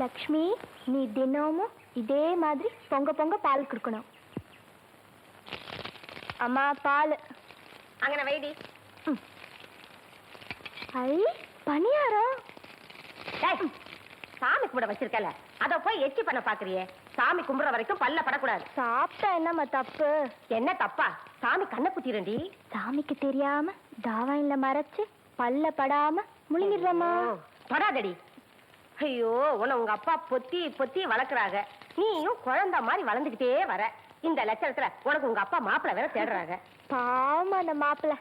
லக்ஷ்மி நீ தினமும் இதே மாதிரி பொங்க பொங்க பால் கொடுக்கணும். அம்மா பால். அங்கன வைடி. ஐ பணியாரம். சாமி கும்பிட வச்சிருக்கல. அத போய் எச்சி பண்ண பாக்குறியே. சாமி கும்பிடுற வரைக்கும் பல்ல படக்கூடாது. சாப்பிட்டா என்னம்மா தப்பு? என்ன தப்பா? சாமி கண்ணை குத்திரண்டி சாமிக்கு தெரியாம தாவாயில மறைச்சு பல்ல படாம முழுங்கிடுறமா தொடாதடி ஐயோ உன்னை உங்க அப்பா பொத்தி பொத்தி வளர்க்குறாங்க. நீயும் குழந்தை மாதிரி வளர்ந்துகிட்டே வர. இந்த லட்சணத்துல உனக்கு உங்க அப்பா மாப்பிள்ளை வேற தேடுறாங்க. பாவம் அந்த மாப்பிள்ள.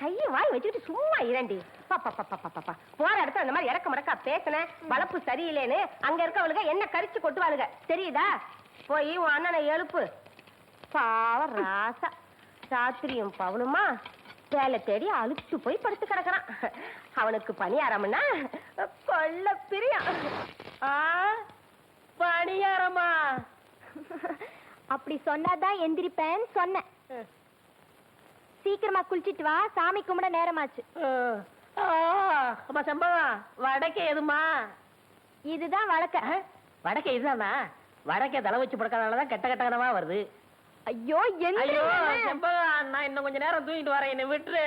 கையை வாய் வச்சுக்கிட்டு சும்மா இரண்டி பாப்பா போற இடத்துல அந்த மாதிரி இறக்க மடக்கா பேசின வளர்ப்பு சரியில்லைன்னு அங்க இருக்கவளுங்க என்ன கரிச்சு கொட்டுவாளுங்க. தெரியுதா? போய் உன் அண்ணனை எழுப்பு. பாவம் ராசா. ராத்திரியும் பவனுமா வேலை தேடி அழுத்து போய் படுத்து கிடக்குறான். அவனுக்கு பணியாரம்னா பிரியம். ஆ பணியாரமா? அப்படி சொன்னாதான் எந்திரிப்பேன்னு சொன்னேன். சீக்கிரமா குளிச்சிட்டு வா சாமி கும்பிட நேரமாச்சு. சம்பவம் வடக்கே எதுமா இதுதான் வழக்க. வடக்கே இதுதானா? வடக்கே தலை வச்சு படுக்கிறதுனாலதான் கெட்ட கெட்ட கனவா வருது. ஐயோ ஐயோ செம்பகம் நான் இன்னும் கொஞ்ச நேரம் தூங்கிட்டு வரேன் என்னை விட்டுரு.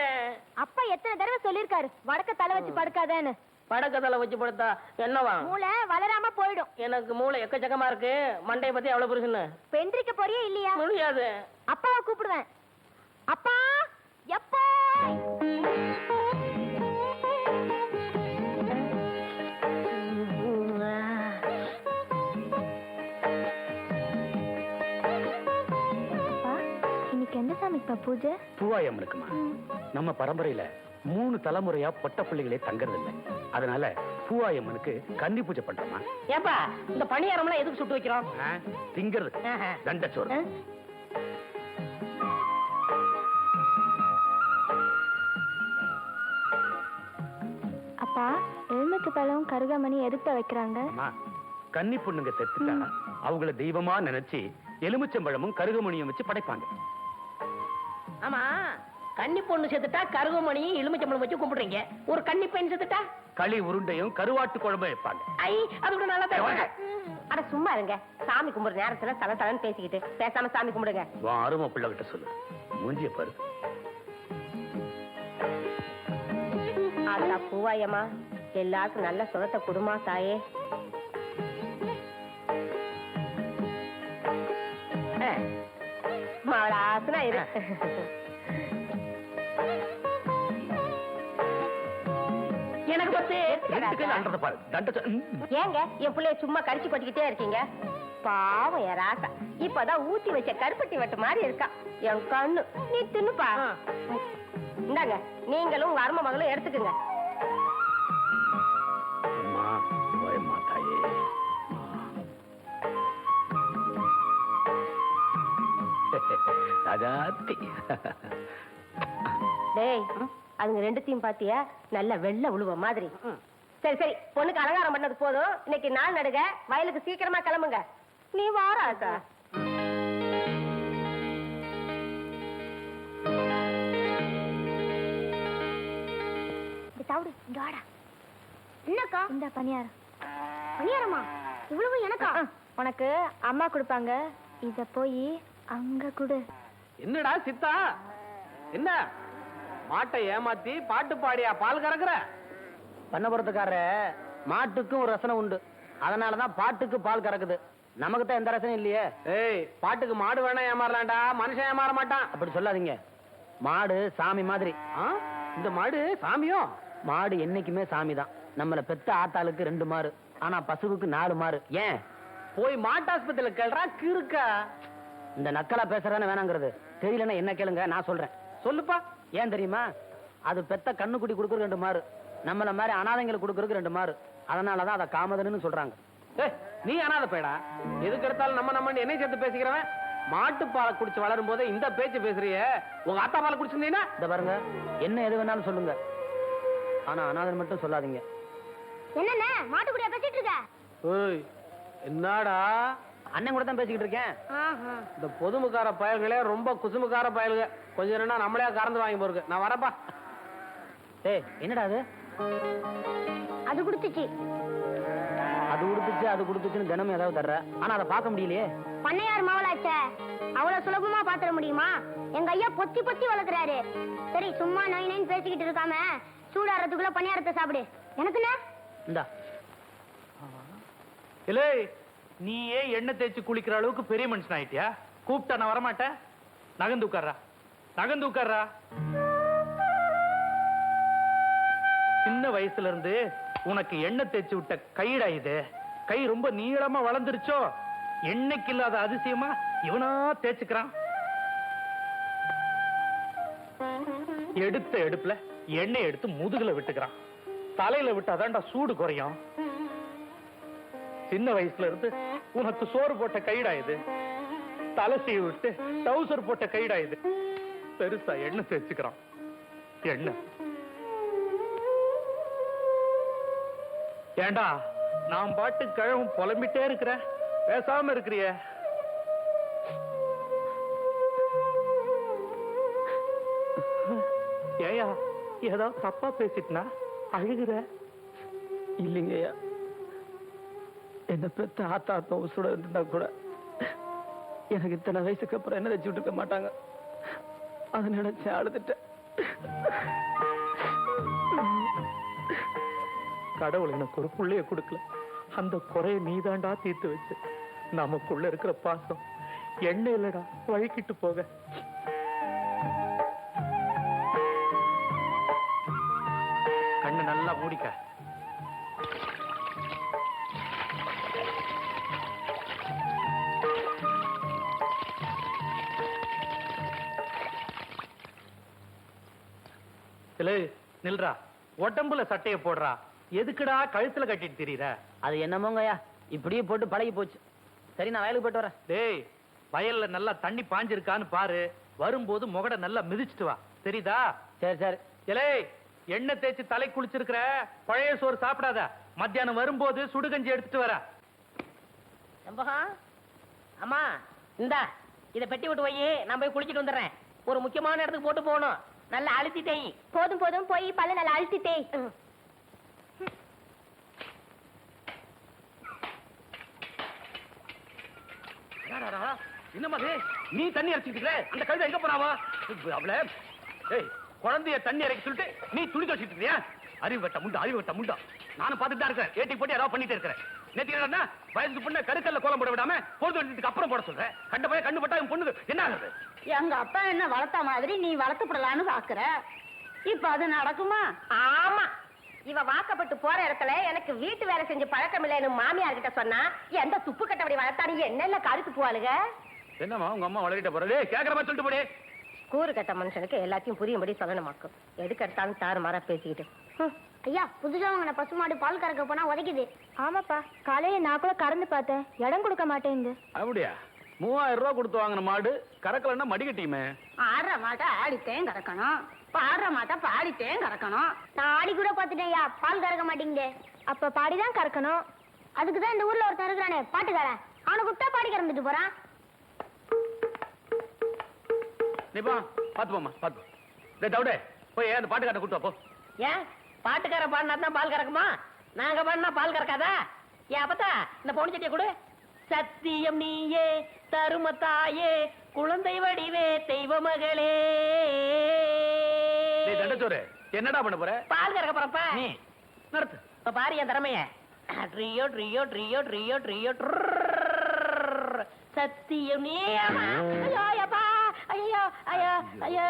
அப்பா எத்தனை தடவை சொல்லிருக்காரு வடக்க தலை வச்சு படுக்காதேன்னு. வடக்க தலை வச்சு படுத்தா என்னவா? மூளை வளராம போயிடும். எனக்கு மூளை எக்கச்சக்கமா இருக்கு. மண்டைய பத்தி எவ்வளவு பெருசுன்னு எந்திரிக்க போறியா இல்லையா? முடியாது அப்பாவை கூப்பிடுவேன். அப்பா எப்போ? சாமிப்பா பூஜை? பூவாயம் இருக்குமா? நம்ம பரம்பரையில மூணு தலைமுறையா பொட்ட பிள்ளைகளே தங்கறது இல்ல அதனால பூவாயம்மனுக்கு கன்னி பூஜை பண்றோமா? ஏப்பா இந்த பணியாரம்லாம் எதுக்கு சுட்டு வைக்கிறோம்? ஆ? திங்கிறது. ஆஹா. தண்டச்சோறு? அப்பா எலுமிச்சை பழம் கருகாமணி எதுக்கு வைக்கிறாங்க அம்மா, கன்னி பொண்ணுங்க செத்துட்டா அவங்கள தெய்வமா நினைச்சு எலுமிச்சம்பழமும் கருகமணியும் வச்சு படைப்பாங்க. ஆமா. கன்னி பொண்ணு செத்துட்டா கருகுமணியும் எலுமிச்சம்பழம் வச்சு கும்பிடுறீங்க. ஒரு கன்னி பெண் செத்துட்டா? களி உருண்டையும் கருவாட்டு குழம்பும் வைப்பாங்க. ஐ அது கூட நல்லா வாங்க. அட சும்மா இருங்க. சாமி கும்பிடுற நேரத்துல தல தலன்னு பேசிக்கிட்டு பேசாம சாமி கும்பிடுங்க. உன் அருமை பிள்ளை கிட்ட சொல்லு. மூஞ்சிய பாரு. ஆத்தா பூவாயம்மா எல்லாருக்கும் நல்ல சுகத்தை குடுமா தாயே. மவளாசனா இரு. எனக்கு பத்து. ஏங்க என் பிள்ளைய சும்மா கடிச்சு கொட்டிக்கிட்டே இருக்கீங்க? பாவம் என் ராசா. இப்பதான் ஊத்தி வச்ச கருப்பட்டி வட்டு மாதிரி இருக்கா. என் கண்ணு. நீ தின்னுப்பா. இந்தாங்க நீங்களும் உங்க அருமை மகளும் எடுத்துக்குங்க. ராஜாத்தி டேய் அதுங்க ரெண்டுத்தையும் பாத்தியா? நல்ல வெள்ளை உழுவ மாதிரி. சரி சரி பொண்ணுக்கு அலங்காரம் பண்ணது போதும். இன்னைக்கு நாள் நடுக வயலுக்கு சீக்கிரமா கிளம்புங்க. நீ தவிடு இங்க வாடா. என்னக்கா? இந்த பணியாரம். பணியாரமா? இவ்வளவு எனக்கா? உனக்கு அம்மா கொடுப்பாங்க. இத போய் அங்க கொடு. என்னடா சித்தா? என்ன? மாட்டை ஏமாத்தி பாட்டு பாடியா பால் கறக்குற? பண்ணபுரத்துக்காரர மாட்டுக்கும் ஒரு ரசனை உண்டு. அதனாலதான் பாட்டுக்கு பால் கறக்குது. நமக்கு தான் எந்த ரசனையும் இல்லையே. ஏய். பாட்டுக்கு மாடு வேணா ஏமாறலாம்டா மனுஷன் ஏமாற மாட்டான். அப்படி சொல்லாதீங்க. மாடு சாமி மாதிரி. ஆ? இந்த மாடு சாமியும் மாடு என்னைக்குமே சாமி தான் நம்மள பெத்த ஆத்தாளுக்கு ரெண்டு மாறு. ஆனா பசுவுக்கு நாலு மாறு. ஏன்? போய் மாட்டாஸ்பத்திரியில கேள்றா கிறுக்கா. இந்த நக்கலா பேசுறானே வேணாங்கிறது. தெரியலன்னா என்ன கேளுங்க நான் சொல்றேன். சொல்லுப்பா. ஏன் தெரியுமா? அது பெத்த கண்ணுக்குட்டி கொடுக்குறது ரெண்டு மாறு. நம்மள மாதிரி அனாதைங்களுக்கு கொடுக்கறதுக்கு ரெண்டு மாறு. அதனாலதான் அதை காமதன்னு சொல்றாங்க. நீ அனாத பேடா எதுக்கு எடுத்தாலும் நம்ம நம்ம என்னை சேர்த்து பேசிக்கிறவன்? மாட்டு பாலை குடிச்சு வளரும் போதே இந்த பேச்சு பேசுறியே. உங்க ஆத்தா பாலை குடிச்சிருந்தீங்கன்னா இந்த பாருங்க என்ன எது வேணாலும் சொல்லுங்க. ஆனா அனாதை மட்டும் சொல்லாதீங்க. என்னண்ணே மாட்டுக்குடியா பேசிட்டு இருக்க? என்னடா? அண்ணன் கூட தான் பேசிக்கிட்டு இருக்கேன். இந்த பொதுமுக்கார பயல்களே ரொம்ப குசுமுக்கார பயல்க. கொஞ்சம் ரெண்டா நம்மளே கறந்து வாங்கி போருக்கு. நான் வரப்பா. ஏய் என்னடா அது? அது குடுத்துச்சு. அதுவும் கொடுத்துச்சு அது கொடுத்துச்சுன்னு தினமும் ஏதாவது தர்ற. ஆனா அதை பார்க்க முடியலையே. பண்ணையார் மாவளாச்சே. அவ்வளவு சுலபமா பாத்துற முடியுமா? எங்க ஐயா பொத்தி பொத்தி வளர்க்குறாரு. சரி சும்மா நை நைன்னு பேசிக்கிட்டு இருக்காம சூடாறதுக்குள்ள பணியாரத்தை சாப்பிடு. எனக்குண்ணே இந்தா. இல்லை நீ எண்ணெய் தேய்ச்சி குளிக்கிற அளவுக்கு பெரிய மனுஷன் ஆயிட்டியா கூப்பிட்டா நான் வரமாட்டேன். நகர்ந்து உட்கார்றா. நகர்ந்து உட்கார்றா. சின்ன வயசுல இருந்து உனக்கு எண்ணெய் தேய்ச்சி விட்ட கைடா இது? கை ரொம்ப நீளமா வளர்ந்துருச்சோ? எண்ணெய்க்கு இல்லாத அதிசயமா இவனா தேய்ச்சுக்கிறான். எடுத்த எடுப்புல எண்ணெய் எடுத்து முதுகுல விட்டுக்கிறான். தலையில விட்டாதான்டா சூடு குறையும். சின்ன வயசுல இருந்து உனக்கு சோறு போட்ட கைடா இது? தலை விட்டு டவுசர் போட்ட கைடா இது? பெருசா எண்ணெய் தேய்ச்சுக்கிறான். எண்ணெய். ஏண்டா நான் பாட்டு கிழவும் புலம்பிட்டே இருக்கிறேன் பேசாம இருக்கிறியே. ஏயா ஏதாவது தப்பா பேசிட்டுனா அழுகிற? இல்லைங்கய்யா. என்ன பெத்த ஆத்தா உசுட இருந்தா கூட எனக்கு இத்தனை வயசுக்கு அப்புறம் என்ன வச்சுட்டு இருக்க மாட்டாங்க. அதை நினைச்சு அழுதுட்டேன். கடவுள் எனக்கு ஒரு புள்ளைய கொடுக்கல. அந்த குறைய நீதாண்டா தீர்த்து வச்சு. நமக்குள்ள இருக்கிற பாசம் எண்ணெய் இல்லடா வழுக்கிட்டு போக. கண்ணு நல்லா மூடிக்க. இல்லை நில்றா. உடம்புல சட்டைய போடுறா. எதுக்குடா கழுத்துல கட்டிட்டு திரியற? அது என்னமோங்க ஐயா இப்படியே போட்டு பழகி போச்சு. சரி நான் வயலுக்கு போயிட்டு வரேன். டேய் வயல்ல நல்லா தண்ணி பாஞ்சிருக்கான்னு பாரு. வரும்போது முகட நல்லா மிதிச்சிட்டு வா. தெரியுதா? சரி சரி. இலே எண்ணெய் தேய்ச்சி தலை குளிச்சிருக்கிற பழைய சோறு சாப்பிடாத. மத்தியானம் வரும்போது சுடுகஞ்சி எடுத்துட்டு வர. செம்பகம் அம்மா இந்தா இத பெட்டி விட்டு வை. நான் போய் குளிச்சிட்டு வந்துடுறேன். ஒரு முக்கியமான இடத்துக்கு போட்டு போகணும். நல்லா அழுத்திட்டேன். போதும் போதும். போய் பல்ல நல்லா அழுத்திட்டேன். தேய் என்னமா நீ தண்ணி அரைச்சிட்டு அந்த கழுதை எங்க போனாவா? அவள ஏய் குழந்தைய தண்ணி இறக்கி சொல்லிட்டு நீ துணி துவச்சிட்டு இருக்கியா? அறிவு கட்ட முண்டா அறிவு வெட்ட முண்டா. நானும் பார்த்துட்டு தான் இருக்கேன். ஏட்டி போட்டு யாராவது பண்ணிட்டு இருக்கிறேன். நேற்று என்ன? வயசுக்கு பொண்ணு கருக்கல்ல கோலம் போட விடாம பொழுது வந்ததுக்கு அப்புறம் போட சொல்றேன் கண்ட பையன் கண்ணு பட்டா என் பொண்ணுக்கு என்ன ஆகுது? எங்க அப்பா என்ன வளர்த்த மாதிரி நீ வளர்த்துப்படலான்னு பாக்குற? இப்ப அது நடக்குமா? ஆமா. இவ வாக்கப்பட்டு போற இடத்துல எனக்கு வீட்டு வேலை செஞ்சு பழக்கம் இல்லைன்னு மாமியார் கிட்ட சொன்னா எந்த துப்பு கட்டபடி வளர்த்தானு என்னென்ன கருத்து போவாளுக? என்னம்மா உங்க அம்மா வளரிட்ட போறது கேக்குற மாதிரி சொல்லிட்டு போடே. கூறு கட்ட மனுஷனுக்கு எல்லாத்தையும் புரியும்படி சொல்லணுமாக்கும் எதுக்கு எடுத்தாலும் தாறு மாறா பேசிக்கிட்டு. ஹம், ஐயா புதுசா வாங்கின பசுமாடு பால் கறக்க போனா உதைக்குது. ஆமாப்பா காலையில நான் கூட கறந்து பார்த்தேன். இடம் கொடுக்க மாட்டேங்குது. அப்படியா? மூவாயிரம் ரூபாய் கொடுத்து வாங்கின மாடு கறக்கலன்னா மடிக்கட்டியுமே. ஆடுற மாட்டை ஆடித்தேன் கறக்கணும். பாடுற மாட்டை பாடித்தேன் கறக்கணும். நான் ஆடி கூட பார்த்துட்டேன் பால் கறக்க மாட்டேங்குது அப்ப பாடிதான் கறக்கணும். அதுக்கு தான் இந்த ஊர்ல ஒருத்தன் இருக்கிறானே பாட்டுக்காரன். அவனை கூப்பிட்டா பாடி கறந்துட்டு போறான். நீப்பா பாத்து போமா பாத்து போ. டேய் தவிடே போய் அந்த பாட்டுக்காட்ட கூட்டு வா, போ. ஏன்? பாட்டுக்கார பாடினா தான் பால் கறக்குமா? நாங்க பாடினா பால் கறக்காதா? ஏன் அப்பத்தா இந்த பொண்ணு சட்டியை கொடு. சத்தியம் நீயே தரும தாயே குழந்தை வடிவே தெய்வ மகளே டேய் தண்டச்சோறு என்னடா பண்ண போற? பால் கறக்க போறப்ப. நீ நடத்து இப்ப பாரு என் திறமைய. ட்ரியோ ட்ரியோ ட்ரியோ ட்ரியோ ட்ரியோ. சத்தியம் நீ அம்மா. ஐயோ ஐயப்பா. ஐயோ ஐயோ ஐயோ.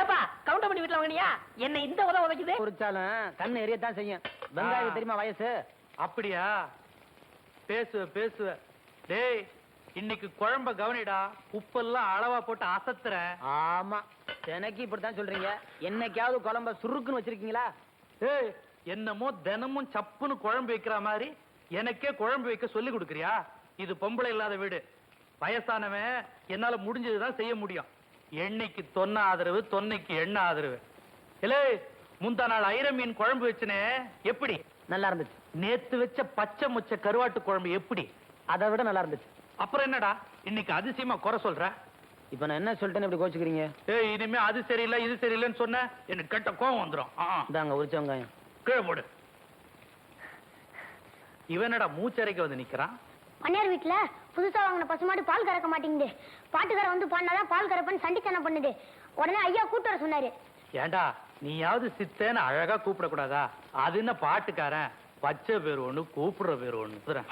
ஏப்பா கவுண்டர் பண்ணி வீட்டுல வாங்கினியா? என்ன இந்த உதவ உதைக்குது குறிச்சாலும் கண்ணு எரியத்தான் செய்யும். வெங்காயம் தெரியுமா வயசு? அப்படியா? பேசுவ பேசுவ. டேய் இன்னைக்கு குழம்ப கவனிடா உப்பெல்லாம் அளவா போட்டு அசத்துறேன் ஆமா. எனக்கு இப்படித்தான் சொல்றீங்க. என்னைக்காவது குழம்ப சுருக்குன்னு வச்சிருக்கீங்களா? ஏய் என்னமோ தினமும் சப்புன்னு குழம்பு வைக்கிற மாதிரி எனக்கே குழம்பு வைக்க சொல்லி கொடுக்குறியா? இது பொம்பளை இல்லாத வீடு. வயசானவன் என்னால முடிஞ்சதுதான் செய்ய முடியும். எண்ணெய்க்கு தொன்ன ஆதரவு தொன்னைக்கு எண்ணெய் ஆதரவு. இல்லை முந்தா நாள் ஐர மீன் குழம்பு வச்சனே எப்படி? நல்லா இருந்துச்சு. நேத்து வச்ச பச்சை முச்ச கருவாட்டு குழம்பு எப்படி? அதை விட நல்லா இருந்துச்சு. அப்புறம் என்னடா? இன்னைக்கு அதிசயமா குறை சொல்ற? இப்ப நான் என்ன சொல்லிட்டேன்னு இப்படி கோச்சுக்கிறீங்க? ஏய் இனிமே அது சரியில்லை இது சரியில்லைன்னு சொன்ன எனக்கு கெட்ட கோவம் வந்துடும் ஆ, ஆ. இந்தாங்க உரிச்ச வெங்காயம். கீழே போடு. இவனடா மூச்சரைக்க வந்து நிக்கிறான்? பண்ணையார் வீட்டுல புதுசா வாங்கின பசுமாடு பால் கறக்க மாட்டேங்குது. பாட்டுக்கார வந்து பாடினாதான் பால் கறப்பன்னு சண்டித்தனம் பண்ணுது. உடனே ஐயா கூட்டு வர சொன்னாரு. ஏண்டா நீயாவது சித்தேன்னு அழகா கூப்பிடக்கூடாதா? அது என்ன பாட்டுக்காரன்? பச்சை பேர் ஒண்ணு கூப்பிடுற பேர் ஒண்ணு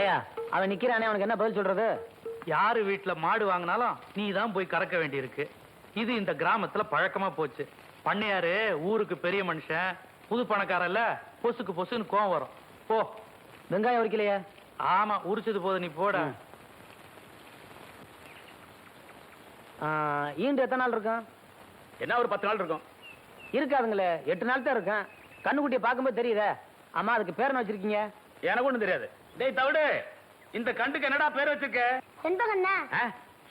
ஏயா அவன் நிக்கிறானே அவனுக்கு என்ன பதில் சொல்றது? யாரு வீட்டுல மாடு வாங்கினாலும் நீ தான் போய் கறக்க வேண்டியிருக்கு. இது இந்த கிராமத்துல பழக்கமா போச்சு. பண்ணையாரு ஊருக்கு பெரிய மனுஷன் புது பணக்காரல்ல பொசுக்கு பொசுன்னு கோவம் வரும். போ. வெங்காயம் உரிக்கலையே? ஆமா உரிச்சது போது நீ போட. ஈண்டு எத்தனை நாள் இருக்கும்? என்ன ஒரு பத்து நாள் இருக்கும். இருக்காதுங்களே எட்டு நாள் தான் இருக்கும். கண்ணுக்குட்டியை பார்க்கும்போது தெரியுதே? அம்மா அதுக்கு பேர் என்ன வச்சிருக்கீங்க? எனக்கு ஒண்ணும் தெரியாது. டேய் தவிடு இந்த கண்டுக்கு என்னடா பேர் வச்சிருக்க? ஆ?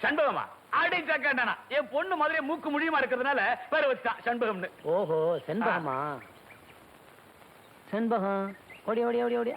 சண்பகமா? அடி சக்கண்டனா என் பொண்ணு மாதிரியே மூக்கு முழியுமா இருக்கிறதுனால பேர் வச்சுட்டான் சண்பகம்னு. ஓஹோ செண்பகமா? செண்பகம். ஓடி ஓடி ஓடி ஓடி.